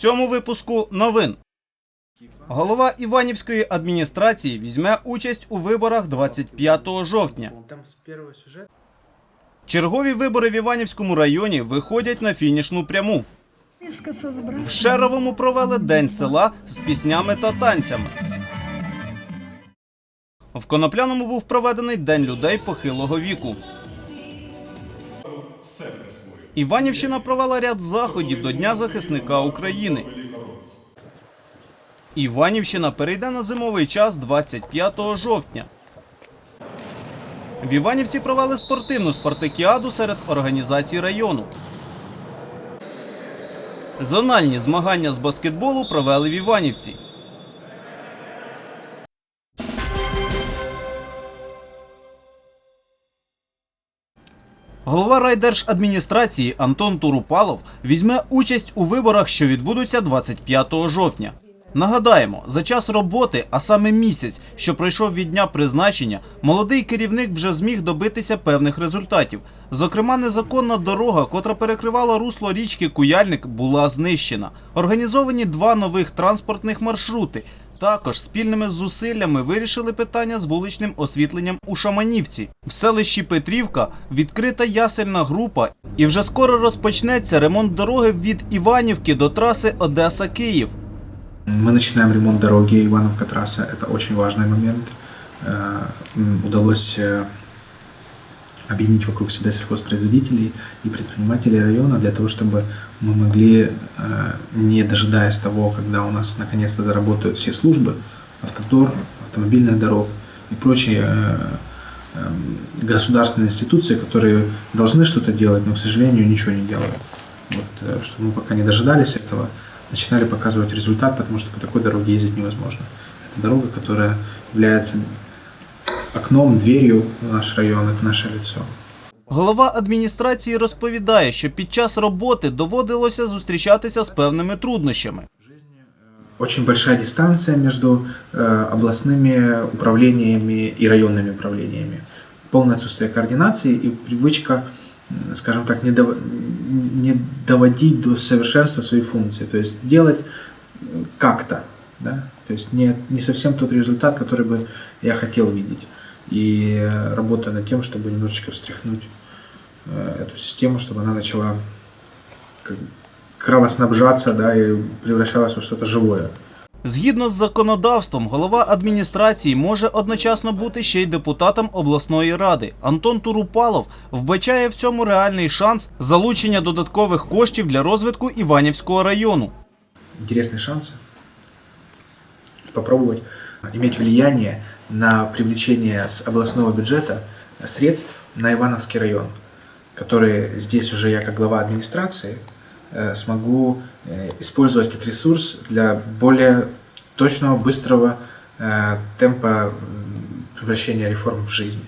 цьому випуску новин. Голова Іванівської адміністрації візьме участь у виборах 25 жовтня. Чергові вибори в Іванівському районі виходять на фінішну пряму. В Шеровому провели День села з піснями та танцями. В Конопляному був проведений День людей похилого віку. Іванівщина провела ряд заходів до Дня захисника України. Іванівщина перейде на зимовий час 25 жовтня. В Іванівці провели спортивну спартакіаду серед організацій району. Зональні змагання з баскетболу провели в Іванівці. Голова райдержадміністрації Антон Турупалов візьме участь у виборах, що відбудуться 25 жовтня. Нагадаємо, за час роботи, а саме місяць, що пройшов від дня призначення, молодий керівник вже зміг добитися певних результатів. Зокрема, незаконна дорога, котра перекривала русло річки Куяльник, була знищена. Організовані два нових транспортних маршрути. Також спільними зусиллями вирішили питання з вуличним освітленням у Шаманівці. В селищі Петрівка відкрита ясельна група, і вже скоро розпочнеться ремонт дороги від Іванівки до траси Одеса-Київ. Мы начинаем ремонт дороги Ивановка трасса. Это очень важный момент. Э, м, Удалось э, объединить вокруг себя сельхозпроизводителей и предпринимателей района для того, чтобы мы могли, э, не дожидаясь того, когда у нас наконец-то заработают все службы, автодор, автомобильная дорог и прочие э, эм, государственные институции, которые должны что-то делать, но, к сожалению, ничего не делают. Вот, э, чтобы мы пока не дожидались этого, начинали показывать результат, потому что по такой дороге ездить невозможно. Это дорога, которая является окном, дверью в наш район, это наше лицо. Голова адміністрації розповідає, що під час роботи доводилося зустрічатися з певними труднощами. Очень большая дистанция между э, областными управлениями и районными управлениями. Полное отсутствие координации и привычка, м, скажем так, не, дов- не доводить до совершенства свои функции. То есть делать э, как-то, да? то есть не, не совсем тот результат, который бы я хотел видеть. И э, работаю над тем, чтобы немножечко встряхнуть э, эту систему, чтобы она начала как бы кровоснабжаться, да, и превращалась во что-то живое. Згідно з законодавством, голова адміністрації може одночасно бути ще й депутатом обласної ради. Антон Турупалов вбачає в цьому реальний шанс залучення додаткових коштів для розвитку Іванівського району. интересный шанс попробовать иметь влияние на привлечение с областного бюджета средств на Ивановский район, которые здесь уже я как глава администрации э, смогу э, использовать как ресурс для более точного, быстрого э, темпа м, превращения реформ в жизнь.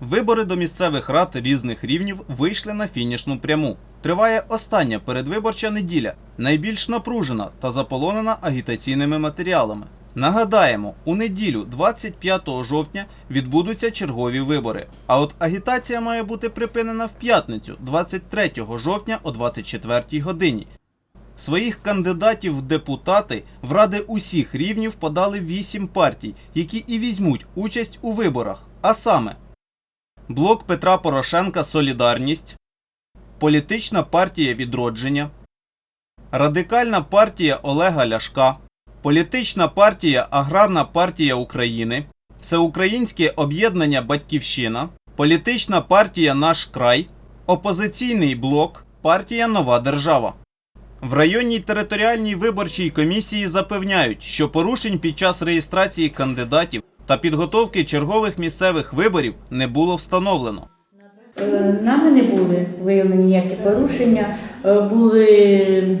Вибори до місцевих рад різних рівнів вийшли на фінішну пряму. Триває остання передвиборча неділя, найбільш напружена та заполонена агітаційними матеріалами. Нагадаємо, у неділю, 25 жовтня, відбудуться чергові вибори. А от агітація має бути припинена в п'ятницю, 23 жовтня о 24 годині. Своїх кандидатів в депутати в ради усіх рівнів подали вісім партій, які і візьмуть участь у виборах. А саме Блок Петра Порошенка Солідарність, Політична партія Відродження, Радикальна партія Олега Ляшка, Політична партія Аграрна партія України, Всеукраїнське об'єднання Батьківщина, Політична партія Наш край, Опозиційний блок, партія Нова Держава. В районній територіальній виборчій комісії запевняють, що порушень під час реєстрації кандидатів та підготовки чергових місцевих виборів не було встановлено. Е, Нами не були виявлені ніякі порушення. Е, Були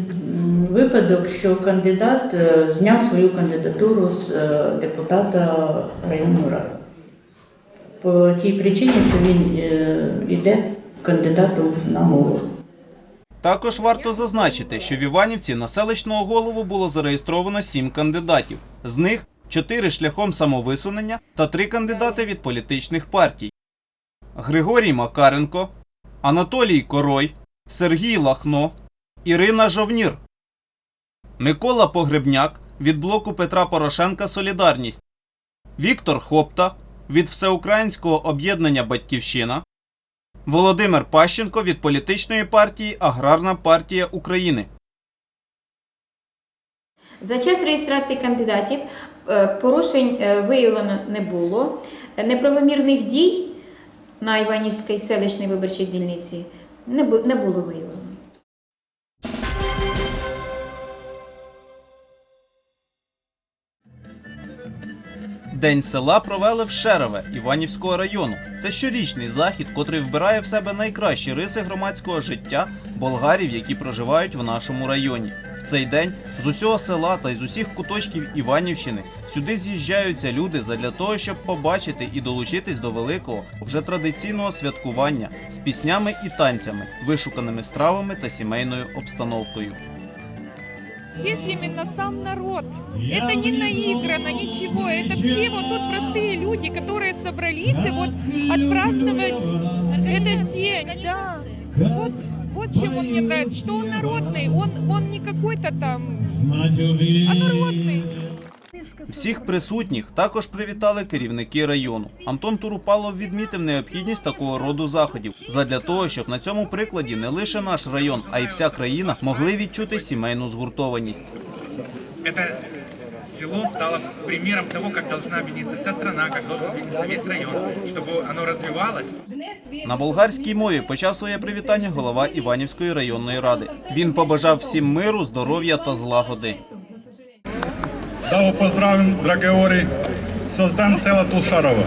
випадок, що кандидат е, зняв свою кандидатуру з депутата районної ради. По тій причині, що він йде кандидатом на голову. Також варто зазначити, що в Іванівці на селищного голову було зареєстровано сім кандидатів. З них чотири шляхом самовисунення та три кандидати від політичних партій. Григорій Макаренко, Анатолій Корой, Сергій Лахно, Ірина Жовнір, Микола Погребняк від блоку Петра Порошенка Солідарність, Віктор Хопта від Всеукраїнського об'єднання Батьківщина, Володимир Пащенко від політичної партії Аграрна партія України. За час реєстрації кандидатів е, порушень е, виявлено не було. Неправомірних дій на Іванівській селищній виборчій дільниці не бу- не було виявлено. День села провели в Шерове Іванівського району. Це щорічний захід, котрий вбирає в себе найкращі риси громадського життя болгарів, які проживають в нашому районі. В цей день з усього села та з усіх куточків Іванівщини сюди з'їжджаються люди задля того, щоб побачити і долучитись до великого вже традиційного святкування з піснями і танцями, вишуканими стравами та сімейною обстановкою. Здесь именно сам народ. Это не наиграно, ничего. Это все вот тут простые люди, которые собрались и вот отпраздновать этот день, да. Вот, вот чем он мне нравится, что он народный, он, он не какой-то там, а народный. Всіх присутніх також привітали керівники району. Антон Турупалов відмітив необхідність такого роду заходів задля того, щоб на цьому прикладі не лише наш район, а й вся країна могли відчути сімейну згуртованість. это село стало примером того, как должна объединиться вся страна, как должен объединиться весь район, чтобы оно развивалось. На болгарській мові почав своє привітання голова Іванівської районної ради. Він побажав всім миру, здоров'я та злагоди. Да поздравим, Драгеори, создан села Тулшарова.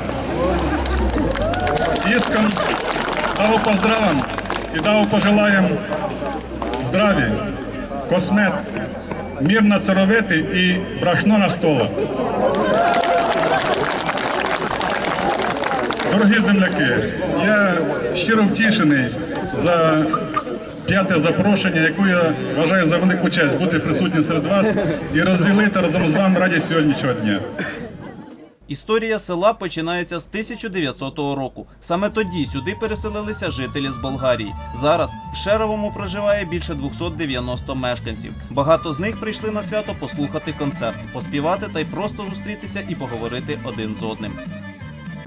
Иском да вас поздравим и да вас пожелаем здравия, космет, мир на царовети и брашно на стола. Дорогі земляки, я щиро втішений за п'яте запрошення, яку я вважаю за велику честь бути присутнім серед вас і розділити разом з вами радість сьогоднішнього дня. Історія села починається з 1900 року. Саме тоді сюди переселилися жителі з Болгарії. Зараз в Шеровому проживає більше 290 мешканців. Багато з них прийшли на свято послухати концерт, поспівати та й просто зустрітися і поговорити один з одним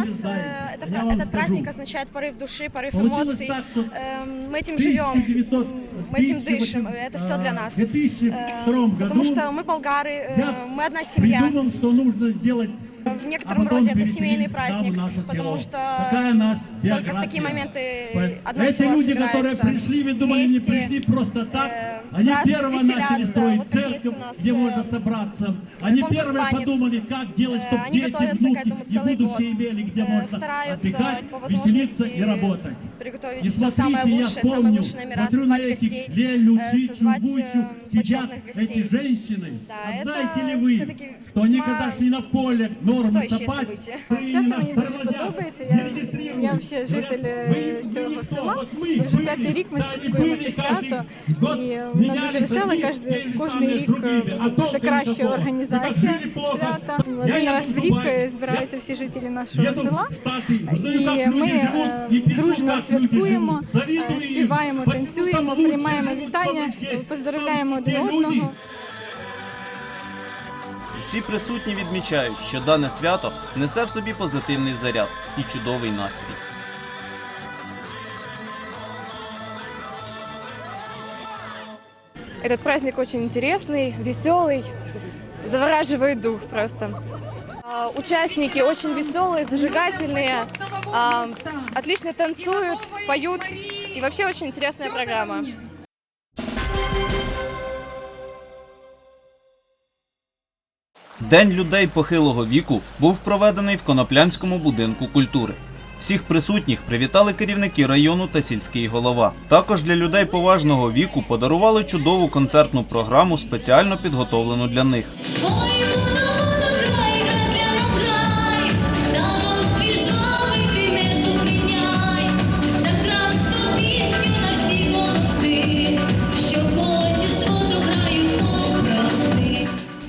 У нас э, это Я пра- вам этот скажу. праздник означает порыв души, порыв Получилось эмоций. так, что Эм, Мы этим живем, мы этим дышим. Это все для нас. В 2002 Э, году Потому что мы болгары, э, я мы одна семья. придумал, что нужно сделать В а некотором потом роде это переселились семейный к нам в праздник, наше потому село. что Такая у нас только в биография. такие моменты Поэтому одно Эти село люди, которые собирается пришли, вы думали, не вместе, пришли просто так. э, Они празднуют, первые начали веселятся. строить Вот как есть церковь, у нас, где э, можно собраться. Они конкурс первые «Банец». подумали, как делать, Э, чтобы они дети, готовятся к внуки этому и целый будущее год. имели, где Э, можно стараются отдыхать, по веселиться возможности и работать. приготовить И все смотрите, самое я лучшее, самые помню, лучшие номера, смотрю на созвать этих гостей, Лелю, э, Чичу, созвать Бучу, э, сидят почетных гостей. эти женщины. Да, а это знаете ли вы, всё-таки что они весьма когда шли на поле нормы стоящее копать, событие. при Свято нас мені дуже тормозят, подобається. не Я, регистрируют. я взагалі житель е, Вы- вы цього никто. села. Вот мы І вже были, п'ятий рік ми да, и святкуємо были це каждый свято. год, І менялись дуже веселе. одни, Кожен, кожний рік е, все краща організація свята. Один раз в рік е, збираються всі жителі нашого села. І ми е, дружно святкуємо, співаємо, танцюємо, приймаємо вітання, Те один одного. Всі присутні відмічають, що дане свято несе в собі позитивний заряд і чудовий настрій. Этот праздник очень интересный, веселый, завораживает дух просто. А, Участники очень веселые, зажигательные, а, отлично танцуют, поют и вообще очень интересная программа. День людей похилого віку був проведений в Коноплянському будинку культури. Всіх присутніх привітали керівники району та сільський голова. Також для людей поважного віку подарували чудову концертну програму, спеціально підготовлену для них.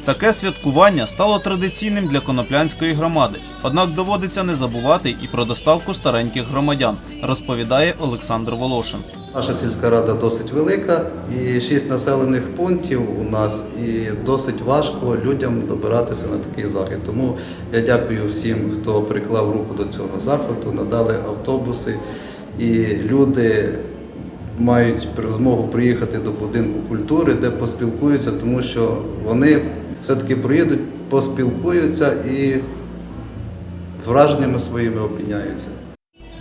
Таке святкування стало традиційним для коноплянської громади. Однак доводиться не забувати і про доставку стареньких громадян, розповідає Олександр Волошин. Наша сільська рада досить велика і шість населених пунктів у нас, і досить важко людям добиратися на такий захід. Тому я дякую всім, хто приклав руку до цього заходу, надали автобуси, і люди мають змогу приїхати до будинку культури, де поспілкуються, тому що вони все-таки приїдуть, поспілкуються і враженнями своїми опіняються.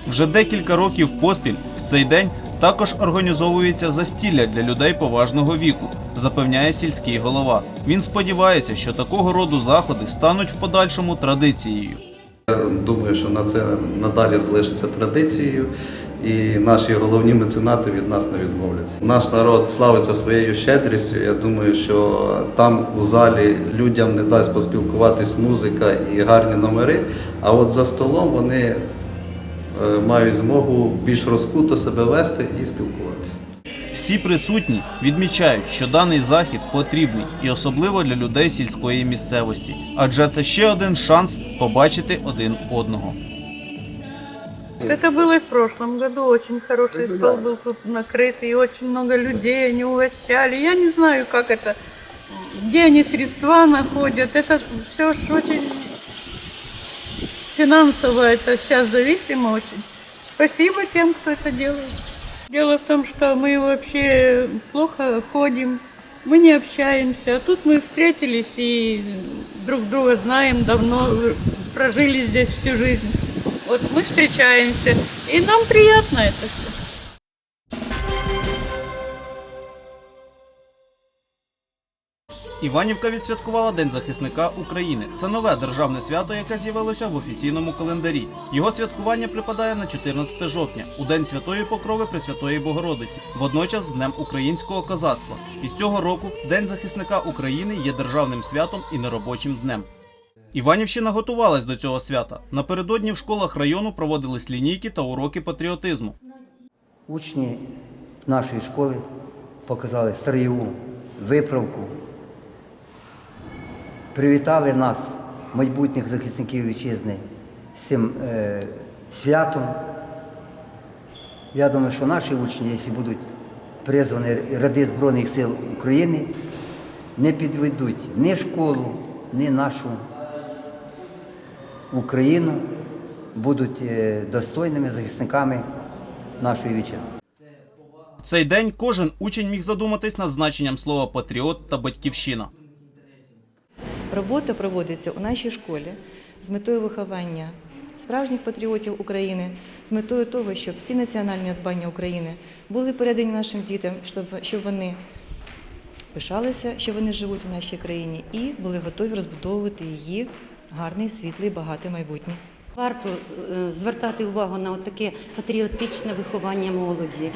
Вже декілька років поспіль в цей день також організовується застілля для людей поважного віку, запевняє сільський голова. Він сподівається, що такого роду заходи стануть в подальшому традицією. Я думаю, що на це надалі залишиться традицією, і наші головні меценати від нас не відмовляться. Наш народ славиться своєю щедрістю. Я думаю, що там у залі людям не дасть поспілкуватись музика і гарні номери. А от за столом вони е, мають змогу більш розкуто себе вести і спілкуватися. Всі присутні відмічають, що даний захід потрібний і особливо для людей сільської місцевості, адже це ще один шанс побачити один одного. Это было и в прошлом году. Очень хороший стол был тут накрыт, и очень много людей они угощали. Я не знаю, как это, где они средства находят. Это все ж очень финансово, это сейчас зависимо очень. Спасибо тем, кто это делает. Дело в том, что мы вообще плохо ходим, мы не общаемся. А тут мы встретились и друг друга знаем давно, прожили здесь всю жизнь. Вот мы встречаемся, и нам приятно это все. Іванівка відсвяткувала День захисника України. Це нове державне свято, яке з'явилося в офіційному календарі. Його святкування припадає на 14 жовтня, у День Святої Покрови Пресвятої Богородиці, водночас з Днем українського козацтва. І з цього року День захисника України є державним святом і неробочим днем. Іванівщина готувалась до цього свята. Напередодні в школах району проводились лінійки та уроки патріотизму. Учні нашої школи показали строєву виправку, привітали нас, майбутніх захисників вітчизни, з цим е, святом. Я думаю, що наші учні, якщо будуть призвані Ради Збройних сил України, не підведуть ні школу, ні нашу Україну, будуть е, достойними захисниками нашої вітчизни. В цей день кожен учень міг задуматись над значенням слова патріот та батьківщина. Робота проводиться у нашій школі з метою виховання справжніх патріотів України, з метою того, щоб всі національні надбання України були передані нашим дітям, щоб, щоб вони пишалися, що вони живуть у нашій країні, і були готові розбудовувати її гарний, світлий, багатий майбутнє. Варто е, звертати увагу на таке патріотичне виховання молоді,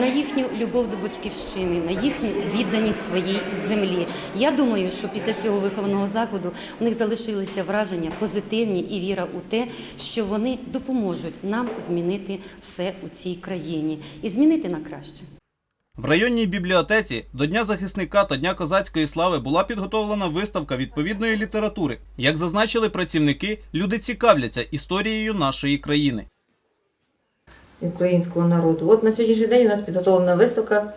на їхню любов до батьківщини, на їхню відданість своїй землі. Я думаю, що після цього виховного заходу у них залишилися враження позитивні і віра у те, що вони допоможуть нам змінити все у цій країні і змінити на краще. В районній бібліотеці до Дня захисника та Дня козацької слави була підготовлена виставка відповідної літератури. Як зазначили працівники, люди цікавляться історією нашої країни. українського народу. От на сьогоднішній день у нас підготовлена виставка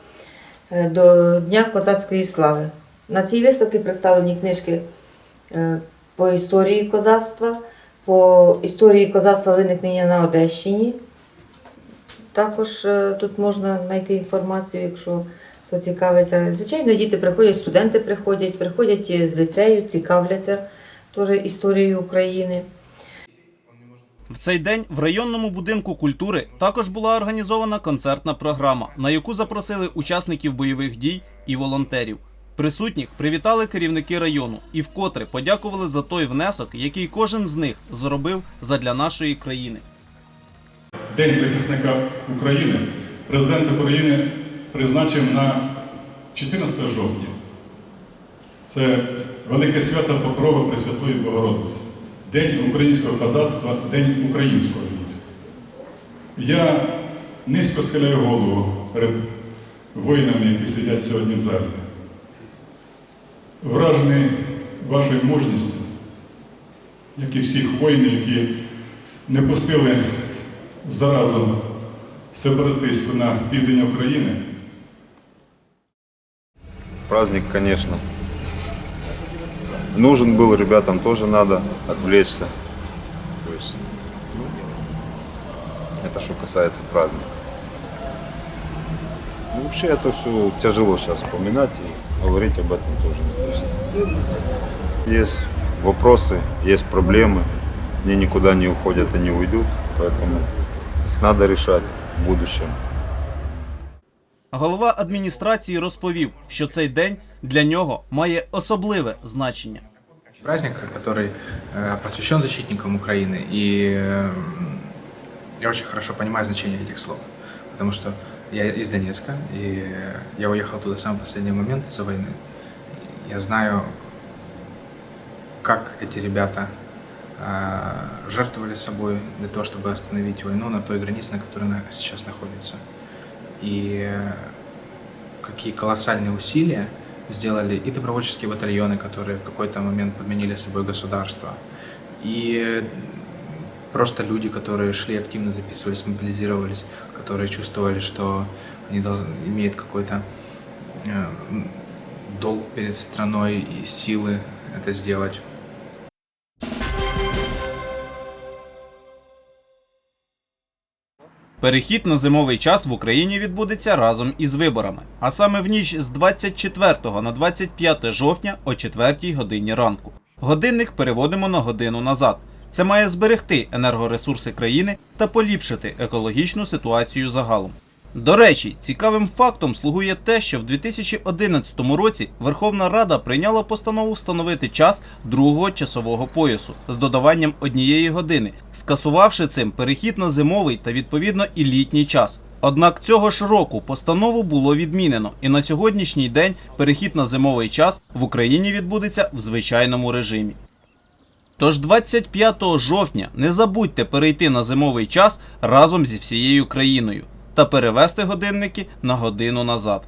е, до Дня козацької слави. На цій виставці представлені книжки е, по історії козацтва, по історії козацтва виникнення на Одещині. Також е, тут можна знайти інформацію, якщо хто цікавиться. Звичайно, діти приходять, студенти приходять, приходять з ліцею, цікавляться теж історією України. В цей день в районному будинку культури також була організована концертна програма, на яку запросили учасників бойових дій і волонтерів. Присутніх привітали керівники району і вкотре подякували за той внесок, який кожен з них зробив задля нашої країни. День захисника України президент України призначив на 14 жовтня. Це велике свято Покрови Пресвятої Богородиці, День українського козацтва, День українського війська. Я низько схиляю голову перед воїнами, які сидять сьогодні в залі. вражений вашою мужністю, як і всіх воїнів, які не пустили заразу сепаратистську на південь України. Праздник, конечно. Нужен был, ребятам тоже надо отвлечься. То есть, ну, это что касается праздника. Ну, вообще это все тяжело сейчас вспоминать и говорить об этом тоже не хочется. Есть вопросы, есть проблемы, они никуда не уходят и не уйдут, поэтому надо решать в будущем. Голова адміністрації розповів, що цей день для нього має особливе значення. Праздник, который э, посвящен защитникам Украины. И э, я очень хорошо понимаю значение этих слов. Потому что я из Донецка, и я уехал туда в самый последний момент из-за войны. Я знаю, как эти ребята э, жертвовали собой для того, чтобы остановить войну на той границе, на которой она сейчас находится. И э, какие колоссальные усилия сделали и добровольческие батальоны, которые в какой-то момент подменили собой государство, и просто люди, которые шли активно записывались, мобилизировались, которые чувствовали, что они дол- имеют какой-то э, долг перед страной и силы это сделать. Перехід на зимовий час в Україні відбудеться разом із виборами, а саме в ніч з 24 на 25 жовтня о 4 годині ранку. Годинник переводимо на годину назад. Це має зберегти енергоресурси країни та поліпшити екологічну ситуацію загалом. До речі, цікавим фактом слугує те, що в 2011 році Верховна Рада прийняла постанову встановити час другого часового поясу з додаванням однієї години, скасувавши цим перехід на зимовий та відповідно і літній час. Однак цього ж року постанову було відмінено, і на сьогоднішній день перехід на зимовий час в Україні відбудеться в звичайному режимі. Тож 25 жовтня не забудьте перейти на зимовий час разом зі всією країною та перевести годинники на годину назад.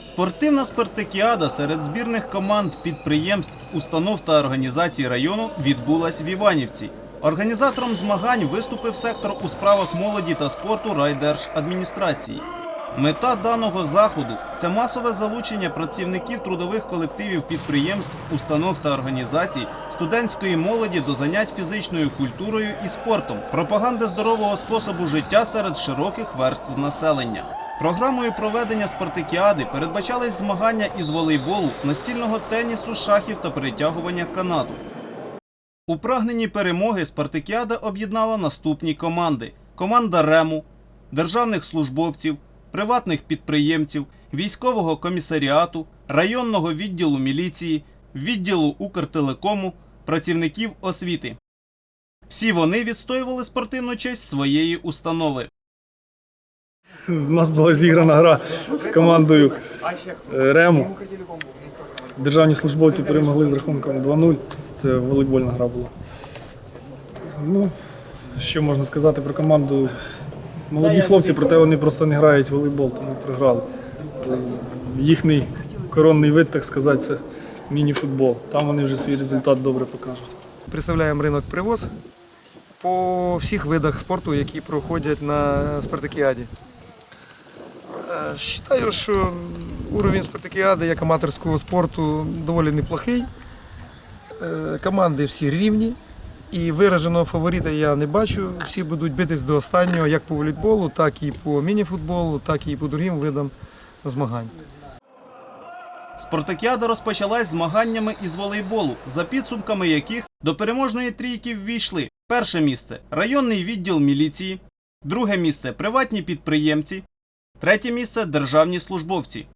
Спортивна спартакіада серед збірних команд, підприємств, установ та організацій району відбулась в Іванівці. Організатором змагань виступив сектор у справах молоді та спорту райдержадміністрації. Мета даного заходу це масове залучення працівників трудових колективів підприємств, установ та організацій, студентської молоді до занять фізичною культурою і спортом, пропаганди здорового способу життя серед широких верств населення. Програмою проведення спартакіади передбачались змагання із волейболу, настільного тенісу, шахів та перетягування канату. У прагненні перемоги спартакіада об'єднала наступні команди: команда Рему, державних службовців, приватних підприємців, військового комісаріату, районного відділу міліції, відділу Укртелекому, працівників освіти. Всі вони відстоювали спортивну честь своєї установи. У нас була зіграна гра з командою е, Рему. Державні службовці перемогли з рахунком 2-0. Це волейбольна гра була. Ну, що можна сказати про команду? Молоді хлопці, проте вони просто не грають в волейбол, тому програли. Е, Їхній коронний вид, так сказати, це міні-футбол. Там вони вже свій результат добре покажуть. Представляємо ринок привоз по всіх видах спорту, які проходять на спартакіаді. Е, Вважаю, що уровень спартакіади як аматорського спорту доволі неплохий. Е, Команди всі рівні. І вираженого фаворита я не бачу. Всі будуть битись до останнього як по волейболу, так і по міні-футболу, так і по другим видам змагань. Спартакіада розпочалась змаганнями із волейболу, за підсумками яких до переможної трійки ввійшли перше місце районний відділ міліції, друге місце приватні підприємці, третє місце державні службовці.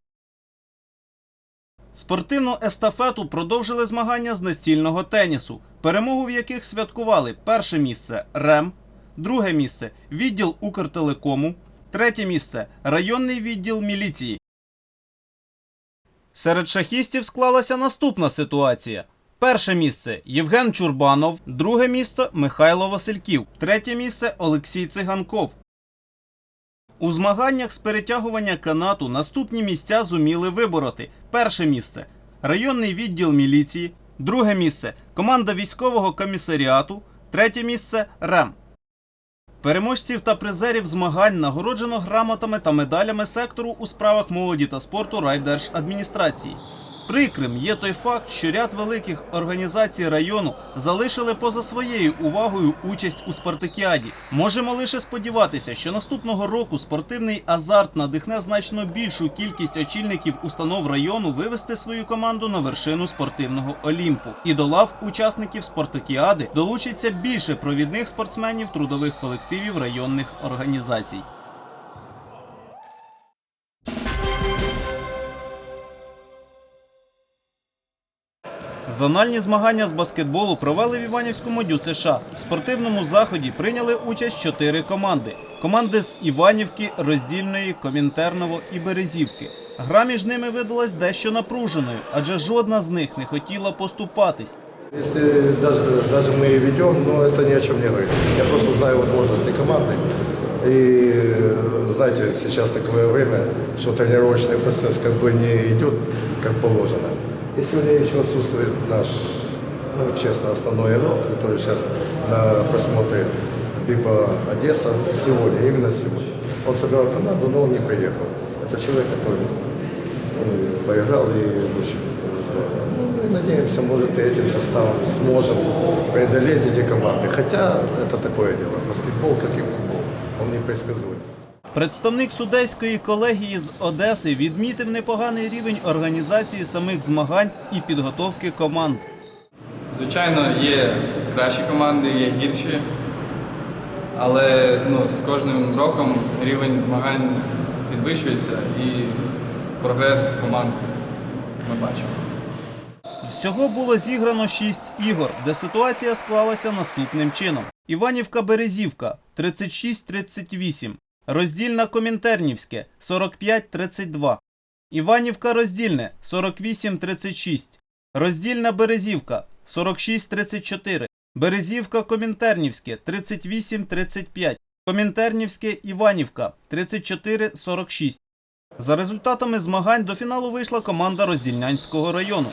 Спортивну естафету продовжили змагання з настільного тенісу, перемогу в яких святкували перше місце РЕМ, друге місце відділ Укртелекому, третє місце районний відділ міліції. Серед шахістів склалася наступна ситуація. Перше місце Євген Чурбанов, друге місце Михайло Васильків, третє місце Олексій Циганков. У змаганнях з перетягування канату наступні місця зуміли вибороти. Перше місце районний відділ міліції, друге місце команда військового комісаріату, третє місце РЕМ. Переможців та призерів змагань нагороджено грамотами та медалями сектору у справах молоді та спорту райдержадміністрації. Прикрим є той факт, що ряд великих організацій району залишили поза своєю увагою участь у спартакіаді. Можемо лише сподіватися, що наступного року спортивний азарт надихне значно більшу кількість очільників установ району вивести свою команду на вершину спортивного олімпу. І до лав учасників спартакіади долучиться більше провідних спортсменів трудових колективів районних організацій. Зональні змагання з баскетболу провели в Іванівському дю США. В спортивному заході прийняли участь чотири команди. Команди з Іванівки, Роздільної, Комінтерново і Березівки. Гра між ними видалась дещо напруженою, адже жодна з них не хотіла поступатись. Если даже, даже мы и ведем, но это ни о чем не говорит. Я просто знаю возможности команды. И э, знаете, сейчас такое время, что тренировочный процесс как бы не идет как положено. И сегодня еще отсутствует наш, ну, честно, основной игрок, который сейчас на просмотре Бипа Одесса сегодня, именно сегодня. Он собирал команду, но он не приехал. Это человек, который ну, поиграл и очень ну, надеемся, может, и этим составом сможем преодолеть эти команды. Хотя это такое дело. Баскетбол, как и футбол, он непредсказуем. Представник судейської колегії з Одеси відмітив непоганий рівень організації самих змагань і підготовки команд. Звичайно, є кращі команди, є гірші, але ну, з кожним роком рівень змагань підвищується і прогрес команд ми бачимо. Всього було зіграно 6 ігор, де ситуація склалася наступним чином: Іванівка Березівка 36-38, Роздільна Комінтернівське 45-32, Іванівка Роздільне 48-36, Роздільна Березівка 46-34, Березівка Комінтернівське 38-35, Комінтернівське Іванівка 34-46. За результатами змагань до фіналу вийшла команда Роздільнянського району.